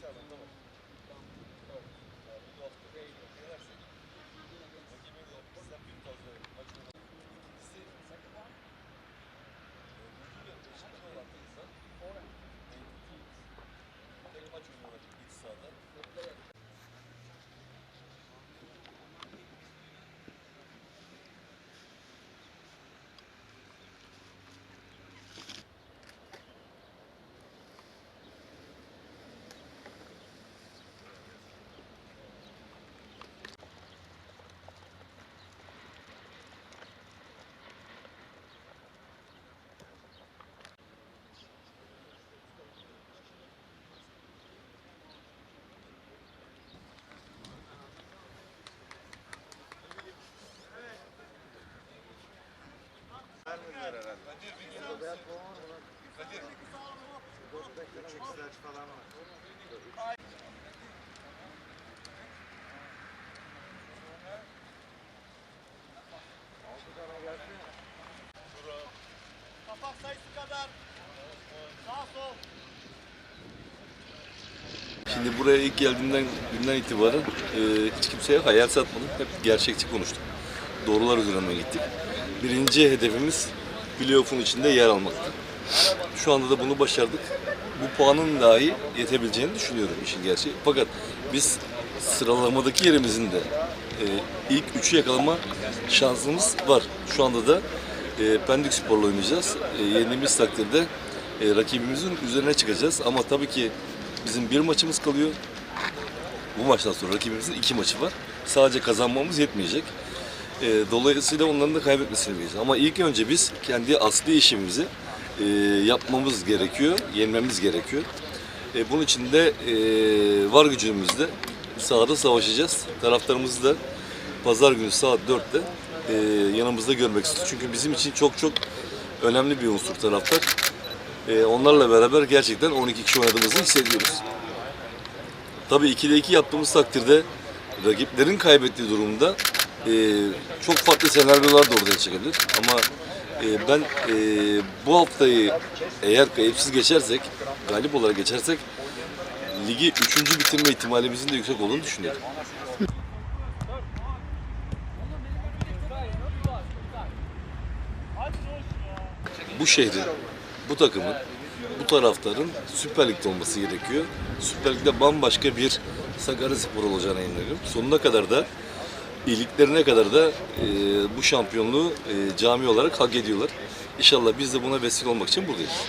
Chao, nos vemos. Kapak sayısı kadar. Sağ sol. Şimdi buraya ilk geldiğimden günden itibaren e, hiç kimseye hayal satmadım. Hep gerçekçi konuştuk. Doğrular üzerinden gittik. Birinci hedefimiz playoff'un içinde yer almaktı. Şu anda da bunu başardık. Bu puanın dahi yetebileceğini düşünüyorum işin gerçeği. Fakat biz sıralamadaki yerimizin de e, ilk üçü yakalama şansımız var. Şu anda da e, Pendik Spor'la oynayacağız. E, yendiğimiz takdirde e, rakibimizin üzerine çıkacağız. Ama tabii ki bizim bir maçımız kalıyor. Bu maçtan sonra rakibimizin iki maçı var. Sadece kazanmamız yetmeyecek. E, dolayısıyla onların da kaybetmesini bekliyoruz. Ama ilk önce biz kendi asli işimizi e, yapmamız gerekiyor, yenmemiz gerekiyor. E, bunun için de e, var gücümüzle sahada savaşacağız. Taraftarımızı da pazar günü saat 4'te e, yanımızda görmek istiyoruz. Çünkü bizim için çok çok önemli bir unsur taraftar. E, onlarla beraber gerçekten 12 kişi oynadığımızı hissediyoruz. Tabii 2'de 2 yaptığımız takdirde rakiplerin kaybettiği durumda e, çok farklı senaryolar da ortaya çıkabilir. Ama e, ben e, bu haftayı eğer kayıpsız geçersek, galip olarak geçersek ligi 3. bitirme ihtimalimizin de yüksek olduğunu düşünüyorum. Bu şehrin, bu takımın, bu taraftarın Süper Lig'de olması gerekiyor. Süper Lig'de bambaşka bir Sakarya Spor olacağına inanıyorum. Sonuna kadar da iyiliklerine kadar da e, bu şampiyonluğu e, cami olarak hak ediyorlar. İnşallah biz de buna vesile olmak için buradayız.